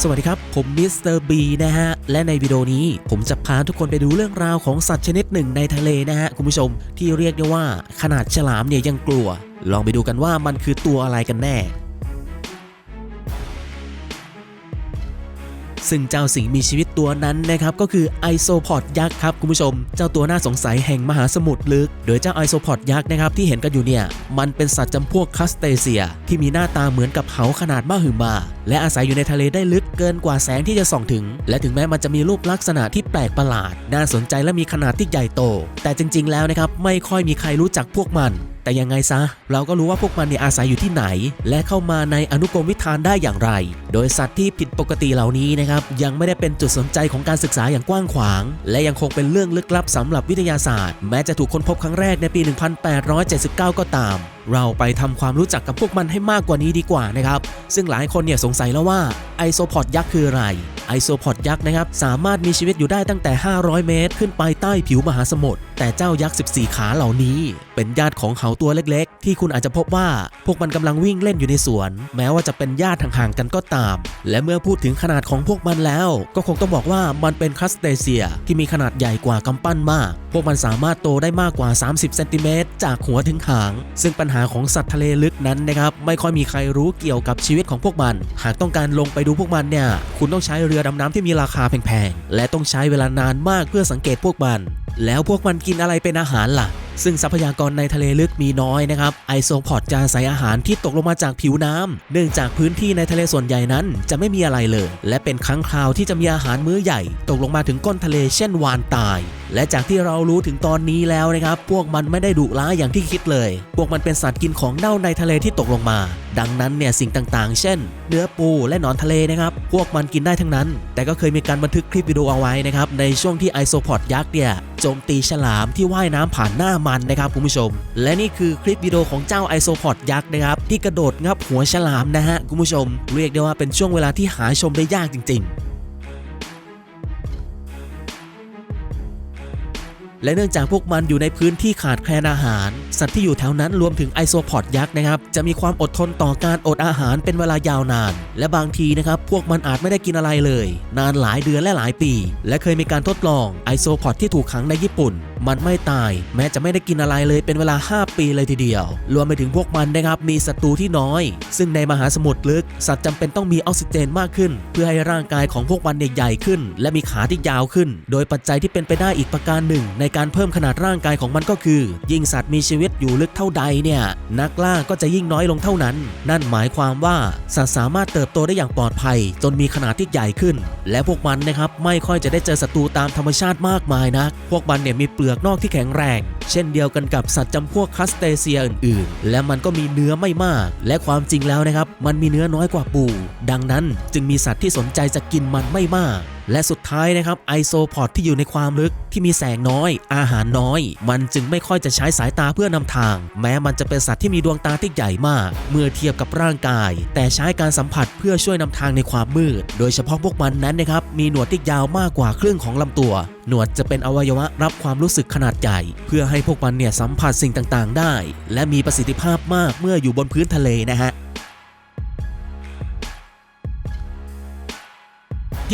สวัสดีครับ ผมมิสเตอร์บีนะฮะ และในวิดีโอนี้ผมจะพาทุกคนไปดูเรื่องราวของสัตว์ชนิดหนึ่งในทะเลนะฮะ คุณผู้ชมที่เรียกได้ว่าขนาดฉลามเนี่ยยังกลัว ลองไปดูกันว่ามันคือตัวอะไรกันแน่ ซึ่งเจ้าสิ่งมีชีวิตตัวนั้นนะครับก็คือไอโซพอดยักษ์ครับคุณผู้ชม เจ้าตัวน่าสงสัยแห่งมหาสมุทรลึก โดยเจ้าไอโซพอดยักษ์นะครับที่เห็นกันอยู่เนี่ยมันเป็นสัตว์จำพวกคัสเตเซีย ที่มีหน้าตาเหมือนกับเหาขนาดมหึมา และอาศัยอยู่ในทะเลได้ลึกเกินกว่าแสงที่จะส่องถึง และถึงแม้มันจะมีรูปลักษณะที่แปลกประหลาด น่าสนใจและมีขนาดที่ใหญ่โต แต่จริง ๆ แล้วนะครับไม่ค่อยมีใครรู้จักพวกมัน แต่ยังไงซะ เราก็รู้ว่าพวกมันเนี่ยอาศัยอยู่ที่ไหน และเข้ามาในอนุกรมวิธานได้อย่างไร โดยสัตว์ที่ผิดปกติเหล่านี้นะครับยังไม่ได้เป็นจุดสนใจของการศึกษาอย่างกว้างขวาง และยังคงเป็นเรื่องลึกลับสำหรับวิทยาศาสตร์ แม้จะถูกค้นพบครั้งแรกในปี 1879 ก็ตาม เราไปทำความรู้จักกับพวกมันให้มากกว่านี้ดีกว่านะครับซึ่งหลายคนเนี่ยสงสัยแล้วว่าไอโซพอดยักษ์คืออะไร อโซพอดยักษ์นะครับสามารถมีชีวิตอยู่ได้ตั้งแต่ 500 เมตร ขึ้นไปใต้ผิวมหาสมุทรแต่เจ้ายักษ์ 14 ขาเหล่านี้ เป็นญาติของเขาตัวเล็กๆ ที่คุณอาจจะพบว่าพวกมันกำลังวิ่งเล่นอยู่ในสวน แม้ว่าจะเป็นญาติห่างๆกันก็ตาม และเมื่อพูดถึงขนาดของพวกมันแล้ว ก็คงต้องบอกว่ามันเป็นคัสเตเซีย ที่มีขนาดใหญ่กว่ากำปั้นมาก พวกมันสามารถโตได้มากกว่า 30 เซนติเมตรจากหัวถึงหาง ซึ่งปัญหาของสัตว์ทะเลลึกนั้นนะครับไม่ค่อยมีใครรู้เกี่ยวกับชีวิตของพวกมัน หากต้องการลงไปดูพวกมันเนี่ยคุณต้องใช้เรือดำน้ำที่มีราคาแพงๆ และต้องใช้เวลานานมากเพื่อสังเกตพวกมัน แล้วพวกมันกินอะไรเป็นอาหารล่ะ ซึ่งทรัพยากรในทะเลลึกมีน้อยนะครับไอโซพอดจะอาศัยอาหารที่ตกลงมาจากผิวน้ำเนื่องจากพื้นที่ในทะเลส่วนใหญ่นั้นจะไม่มีอะไรเลย และเป็นครั้งคราวที่จะมีอาหารมื้อใหญ่ ตกลงมาถึงก้นทะเลเช่นวานตาย และจากที่เรารู้ถึงตอนนี้แล้วนะครับ พวกมันไม่ได้ดุร้ายอย่างที่คิดเลย พวกมันเป็นสัตว์กินของเน่าในทะเลที่ตกลงมา ดังนั้นเนี่ยสิ่งต่างๆ เช่น เนื้อปูและหนอนทะเลนะครับ พวกมันกินได้ทั้งนั้น แต่ก็เคยมีการบันทึกคลิปวิดีโอเอาไว้นะครับในช่วงที่ไอโซพอดยักษ์เนี่ย โจมตีฉลามที่ว่ายน้ำผ่านหน้ามันนะครับคุณผู้ชม และนี่คือคลิปวิดีโอของเจ้าไอโซพอดยักษ์นะครับที่กระโดดงับหัวฉลามนะฮะคุณผู้ชม เรียกได้ว่าเป็นช่วงเวลาที่หาชมได้ยากจริง ๆ และเนื่องจากพวกมันอยู่ในพื้นที่ขาดแคลนอาหาร สัตว์ที่อยู่แถวนั้นรวมถึงไอโซพอดยักษ์นะครับ จะมีความอดทนต่อการอดอาหารเป็นเวลายาวนาน และบางทีนะครับ พวกมันอาจไม่ได้กินอะไรเลย นานหลายเดือนและหลายปี และเคยมีการทดลองไอโซพอดที่ถูกขังในญี่ปุ่น มันไม่ตาย แม้จะไม่ได้กินอะไรเลยเป็นเวลา 5 ปีเลยทีเดียว รวมไปถึงพวกมันนะครับมีศัตรูที่น้อย ซึ่งในมหาสมุทรลึก สัตว์จำเป็นต้องมีออกซิเจนมากขึ้น เพื่อให้ร่างกายของพวกมันเนี่ยใหญ่ขึ้น และมีขาที่ยาวขึ้น โดยปัจจัยที่เป็นไปได้อีกประการหนึ่ง ในการเพิ่มขนาดร่างกายของมันก็คือ ยิ่งสัตว์มีชีวิตอยู่ลึกเท่าใดเนี่ยนักล่าก็จะยิ่งน้อยลงเท่านั้น นั่นหมายความว่าสัตว์สามารถเติบโตได้อย่างปลอดภัย จนมีขนาดที่ใหญ่ขึ้น และพวกมันนะครับไม่ค่อยจะได้เจอศัตรูตามธรรมชาติมากมายนักพวกมันเนี่ยมีเปลือกนอกที่แข็งแรง เช่นเดียวกันกับสัตว์จำพวกคัสเตเซียอื่นๆ และมันก็มีเนื้อไม่มาก และความจริงแล้วนะครับ มันมีเนื้อน้อยกว่าปู ดังนั้นจึงมีสัตว์ที่สนใจจะกินมันไม่มากและสุดท้ายนะครับไอโซพอดที่อยู่ในความลึกที่มีแสงน้อย อาหารน้อย มันจึงไม่ค่อยจะใช้สายตาเพื่อนำทาง แม้มันจะเป็นสัตว์ที่มีดวงตาที่ใหญ่มาก เมื่อเทียบกับร่างกาย แต่ใช้การสัมผัสเพื่อช่วยนำทางในความมืด โดยเฉพาะพวกมันนั้นนะครับมีหนวดที่ยาวมากกว่าครึ่งของลำตัว หนวดจะเป็นอวัยวะรับความรู้สึกขนาดใหญ่ เพื่อให้พวกมันเนี่ยสัมผัสสิ่งต่างๆ ได้ และมีประสิทธิภาพมากเมื่ออยู่บนพื้นทะเลนะฮะ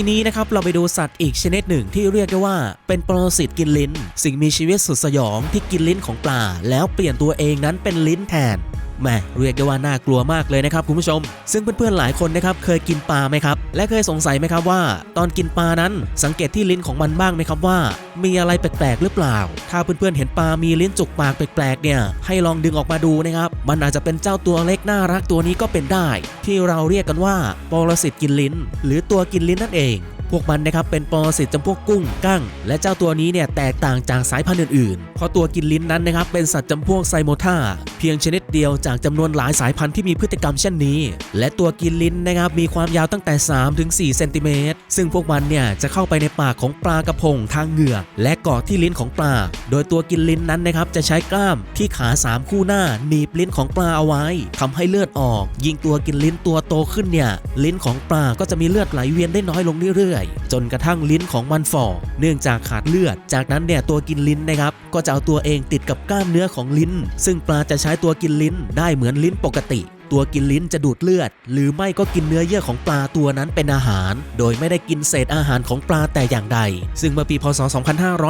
ทีนี้นะครับเราไปดูสัตว์อีกชนิดหนึ่งที่เรียกได้ว่า เป็นปรสิตกินลิ้น สิ่งมีชีวิตสุดสยองที่กินลิ้นของปลา แล้วเปลี่ยนตัวเองนั้นเป็นลิ้นแทน แหมเรียกได้ว่าน่ากลัวมากเลยนะครับคุณผู้ชม ซึ่งเพื่อนๆหลายคนนะครับเคยกินปลาไหมครับ และเคยสงสัยไหมครับว่า ตอนกินปลานั้นสังเกตที่ลิ้นของมันบ้างไหมครับว่า มีอะไรแปลกๆหรือเปล่า ถ้าเพื่อนๆเห็นปลา มีลิ้นจุกปากแปลกๆเนี่ยให้ลองดึงออกมาดูนะครับมันอาจจะเป็นเจ้าตัวเล็กน่ารักตัวนี้ก็เป็นได้ ที่เราเรียกกันว่าปรสิตกินลิ้น หรือตัวกินลิ้นนั่นเอง พวกมันนะครับเป็นปรสิตจำพวกกุ้งกั้ง และเจ้าตัวนี้เนี่ยแตกต่างจากสายพันธุ์อื่นๆ เพราะตัวกินลิ้นนั้นนะครับเป็นสัตว์จำพวกไซโมทาเพียงชนิดเดียวจากจำนวนหลายสายพันธุ์ที่มีพฤติกรรมเช่นนี้ และตัวกินลิ้นนะครับมีความยาวตั้งแต่3ถึง4เซนติเมตรซึ่งพวกมันเนี่ยจะเข้าไปในปากของปลากระพงทางเหงือกและเกาะที่ลิ้นของปลา โดยตัวกินลิ้นนั้นนะครับจะใช้กล้ามที่ขา3คู่หน้าหนีบลิ้นของปลาเอาไว้ทำให้เลือดออก ยิ่งตัวกินลิ้นตัวโตขึ้นเนี่ยลิ้นของปลาก็จะมีเลือดไหลเวียนได้น้อยลงเรื่อยๆ จนกระทั่งลิ้นของมันฝ่อเนื่องจากขาดเลือด จากนั้นเนี่ยตัวกินลิ้นนะครับก็จะเอาตัวเองติดกับกล้ามเนื้อของลิ้น ซึ่งปลาจะใช้ตัวกินลิ้นได้เหมือนลิ้นปกติ ตัวกินลิ้นจะดูดเลือด หรือไม่ก็กินเนื้อเยื่อของปลาตัวนั้นเป็นอาหาร โดยไม่ได้กินเศษอาหารของปลาแต่อย่างใด ซึ่งเมื่อปีพศ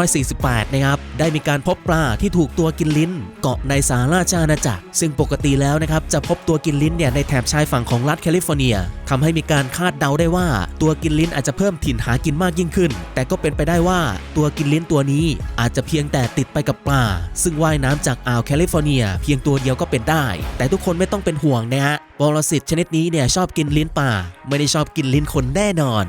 2548 นะครับได้มีการพบปลาที่ถูกตัวกินลิ้น เกาะในสหราชาณาจักร ซึ่งปกติแล้วนะครับจะพบตัวกินลิ้นเนี่ยในแถบชายฝั่งของรัฐแคลิฟอร์เนียทำให้มีการคาดเดาได้ว่า ตัวกินลิ้นอาจจะเพิ่มถิ่นหากินมากยิ่งขึ้น แต่ก็เป็นไปได้ว่าตัวกินลิ้นตัวนี้อาจจะเพียงแต่ติดไปกับปลาซึ่งว่ายน้ำจากอ่าวแคลิฟอร์เนีย เพียงตัวเดียวก็เป็นได้ แต่ทุกคนไม่ต้องเป็นห่วงนะฮะปรสิตชนิดนี้เนี่ยชอบกินลิ้นป่า ไม่ได้ชอบกินลิ้นคนแน่นอน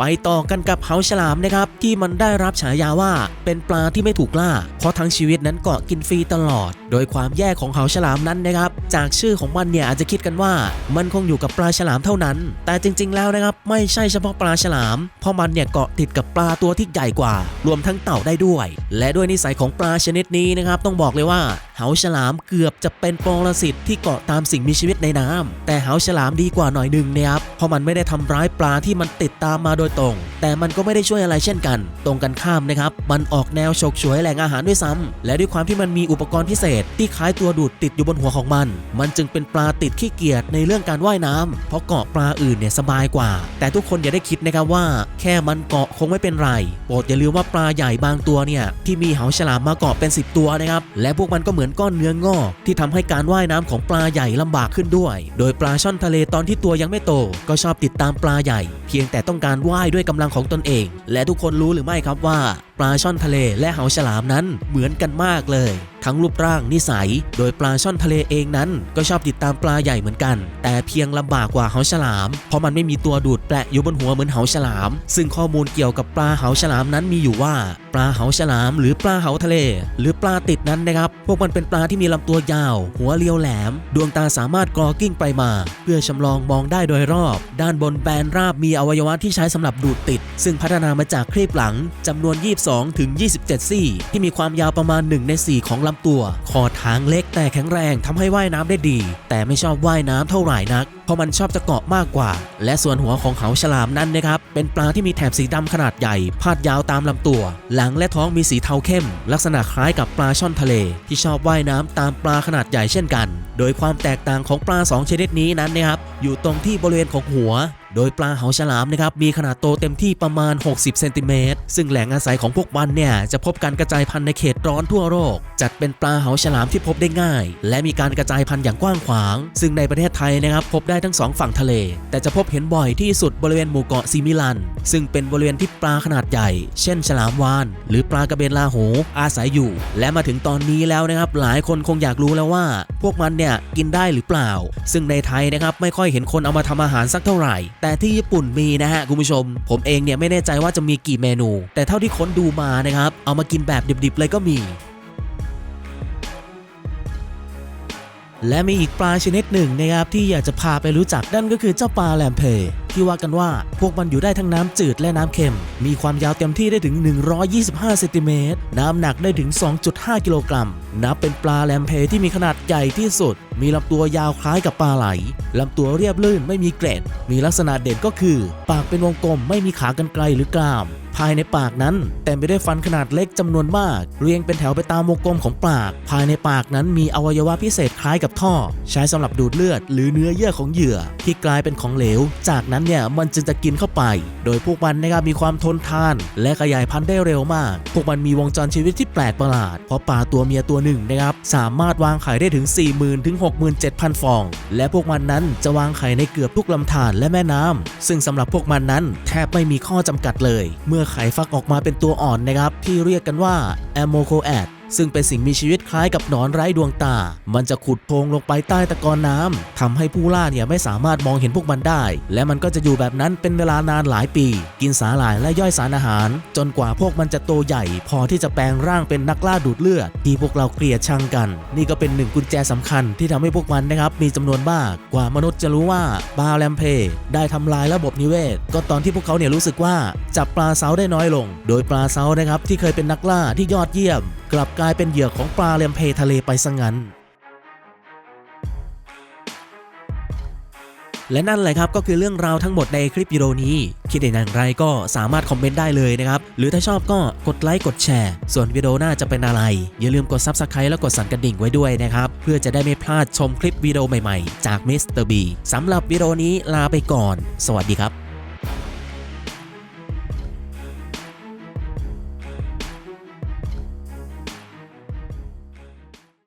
ไปต่อกันกับเหาฉลามนะครับที่มันได้รับฉายาว่าเป็นปลาที่ไม่ถูกล่า เพราะทั้งชีวิตนั้นเกาะกินฟรีตลอด โดยความแย่ของเหาฉลามนั้นนะครับ จากชื่อของมันเนี่ยอาจจะคิดกันว่า มันคงอยู่กับปลาฉลามเท่านั้น แต่จริง ๆ แล้วนะครับไม่ใช่เฉพาะปลาฉลาม เพราะมันเนี่ยเกาะติดกับปลาตัวที่ใหญ่กว่า รวมทั้งเต่าได้ด้วย และด้วยนิสัยของปลาชนิดนี้นะครับต้องบอกเลยว่า เหาฉลามเกือบจะเป็นปรสิตที่เกาะตามสิ่งมีชีวิตในน้ำแต่เหาฉลามดีกว่าหน่อยหนึ่งนะครับเพราะมันไม่ได้ทำร้ายปลาที่มันติดตามมาโดยตรง แต่มันก็ไม่ได้ช่วยอะไรเช่นกัน ตรงกันข้ามนะครับ มันออกแนวฉกฉวยแหล่งอาหารด้วยซ้ำและด้วยความที่มันมีอุปกรณ์พิเศษ ที่คล้ายตัวดูดติดอยู่บนหัวของมัน มันจึงเป็นปลาติดขี้เกียจในเรื่องการว่ายน้ำเพราะเกาะปลาอื่นเนี่ยสบายกว่า แต่ทุกคนอย่าได้คิดนะครับว่า แค่มันเกาะคงไม่เป็นไรโปรดอย่าลืมว่าปลาใหญ่บางตัวเนี่ยที่มีเหาฉลามมาเกาะเป็น 10 ตัวนะครับและพวกมันก็เหมือนก้อนเนื้องอก ที่ทำให้การว่ายน้ำของปลาใหญ่ลำบากขึ้นด้วย โดยปลาช่อนทะเลตอนที่ตัวยังไม่โต ก็ชอบติดตามปลาใหญ่ เพียงแต่ต้องการว่ายด้วยกำลังของตนเอง และทุกคนรู้หรือไม่ครับว่า ปลาช่อนทะเลและเหาฉลามนั้นเหมือนกันมากเลย ทั้งรูปร่างนิสัย โดยปลาช่อนทะเลเองนั้น ก็ชอบติดตามปลาใหญ่เหมือนกัน แต่เพียงลำบากกว่าเหาฉลาม เพราะมันไม่มีตัวดูดแปะอยู่บนหัวเหมือนเหาฉลาม ซึ่งข้อมูลเกี่ยวกับปลาเหาฉลามนั้นมีอยู่ว่า ปลาเหาฉลาม หรือปลาเหาทะเล หรือปลาติดนั้นนะครับพวกมันเป็นปลาที่มีลำตัวยาว หัวเรียวแหลม ดวงตาสามารถกรอกิ้งไปมา เพื่อชำลองมองได้โดยรอบ ด้านบนแบนราบมีอวัยวะที่ใช้สำหรับดูดติด ซึ่งพัฒนามาจากครีบหลังจำนวน22 ถึง 27 ซี่ ที่มีความยาวประมาณ 1 ใน 4 ของลำตัว คอทางเล็กแต่แข็งแรงทำให้ว่ายน้ำได้ดี แต่ไม่ชอบว่ายน้ำเท่าไหร่นักเพราะมันชอบจะเกาะมากกว่า และส่วนหัวของเขาฉลามนั้นนะครับ เป็นปลาที่มีแถบสีดำขนาดใหญ่ พาดยาวตามลำตัว หลังและท้องมีสีเทาเข้ม ลักษณะคล้ายกับปลาช่อนทะเล ที่ชอบว่ายน้ำตามปลาขนาดใหญ่เช่นกัน โดยความแตกต่างของปลาสองชนิดนี้นั้นนะครับ อยู่ตรงที่บริเวณของหัว โดยปลาเหาฉลามนะครับมีขนาดโตเต็มที่ประมาณ 60 เซนติเมตร ซึ่งแหล่งอาศัยของพวกมันเนี่ยจะพบการกระจายพันธุ์ในเขตร้อนทั่วโลก จัดเป็นปลาเหาฉลามที่พบได้ง่าย และมีการกระจายพันธุ์อย่างกว้างขวาง ซึ่งในประเทศไทยนะครับพบได้ทั้งสองฝั่งทะเล แต่จะพบเห็นบ่อยที่สุดบริเวณหมู่เกาะซิมิลัน ซึ่งเป็นบริเวณที่ปลาขนาดใหญ่ เช่น ฉลามวาฬหรือปลากระเบนลาโหอาศัยอยู่ และมาถึงตอนนี้แล้วนะครับหลายคนคงอยากรู้แล้วว่า พวกมันเนี่ยกินได้หรือเปล่า ซึ่งในไทยนะครับไม่ค่อยเห็นคนเอามาทำอาหารสักเท่าไหร่แต่ที่ญี่ปุ่นมีนะฮะคุณผู้ชม ผมเองเนี่ยไม่แน่ใจว่าจะมีกี่เมนู แต่เท่าที่ค้นดูมานะครับเอามากินแบบดิบๆเลยก็มี และมีอีกปลาชนิดหนึ่งนะครับที่อยากจะพาไปรู้จักนั่นก็คือเจ้าปลาแลมเพที่ว่ากันว่าพวกมันอยู่ได้ทั้งน้ำจืดและน้ำเค็ม มีความยาวเต็มที่ได้ถึง 125 เซนติเมตร น้ำหนักได้ถึง 2.5 กิโลกรัม นับเป็นปลาแลมเพที่มีขนาดใหญ่ที่สุด มีลำตัวยาวคล้ายกับปลาไหล ลำตัวเรียบลื่นไม่มีเกร็ด มีลักษณะเด่นก็คือ ปากเป็นวงกลมไม่มีขากรรไกรหรือกราม ภายในปากนั้นเต็มไปด้วยฟันขนาดเล็กจำนวนมาก เรียงเป็นแถวไปตามวงกลมของปาก ภายในปากนั้นมีอวัยวะพิเศษคล้ายกับท่อ ใช้สำหรับดูดเลือด หรือเนื้อเยื่อของเหยื่อ ที่กลายเป็นของเหลว จากนั้นเนี่ยมันจึงจะกินเข้าไป โดยพวกมันนะครับมีความทนทาน และขยายพันธุ์ได้เร็วมาก พวกมันมีวงจรชีวิตที่แปลกประหลาด เพราะปลาตัวเมียตัวหนึ่งนะครับสามารถวางไข่ได้ถึง 40,000ถึง67,000 ฟอง และพวกมันนั้นจะวางไข่ในเกือบทุกลำธารและแม่น้ำซึ่งสำหรับพวกมันนั้นแทบไม่มีข้อจำกัดเลย เมื่อไข่ฟักออกมาเป็นตัวอ่อนนะครับ ที่เรียกกันว่าแอมโมโคแอด ซึ่งเป็นสิ่งมีชีวิตคล้ายกับหนอนไร้ดวงตา มันจะขุดโพรงลงไปใต้ตะกอนน้ำทำให้ผู้ล่าเนี่ยไม่สามารถมองเห็นพวกมันได้ และมันก็จะอยู่แบบนั้นเป็นเวลานานหลายปี กินสาหร่ายและย่อยสารอาหาร จนกว่าพวกมันจะโตใหญ่ พอที่จะแปลงร่างเป็นนักล่าดูดเลือด ที่พวกเราเกลียดชังกัน นี่ก็เป็นหนึ่งกุญแจสำคัญที่ทำให้พวกมันนะครับมีจำนวนมากกว่ามนุษย์จะรู้ว่าปลาแลมเพได้ทำลายระบบนิเวศ ก็ตอนที่พวกเขาเนี่ยรู้สึกว่าจับปลาเซาได้น้อยลง โดยปลาเซานะครับที่เคยเป็นนักล่าที่ยอดเยี่ยมกลับกลายเป็นเหยื่อของปลาแลมเพทะเลไปซะงั้น และนั่นแหละครับก็คือเรื่องราวทั้งหมดในคลิปวิดีโอนี้ คิดเห็นอย่างไรก็สามารถคอมเมนต์ได้เลยนะครับ หรือถ้าชอบก็กดไลค์กดแชร์ ส่วนวิดีโอหน้าจะเป็นอะไร อย่าลืมกด Subscribe และกดสั่นกระดิ่งไว้ด้วยนะครับ เพื่อจะได้ไม่พลาดชมคลิปวิดีโอใหม่ๆ จาก Mr. B สำหรับวิดีโอนี้ลาไปก่อน สวัสดีครับ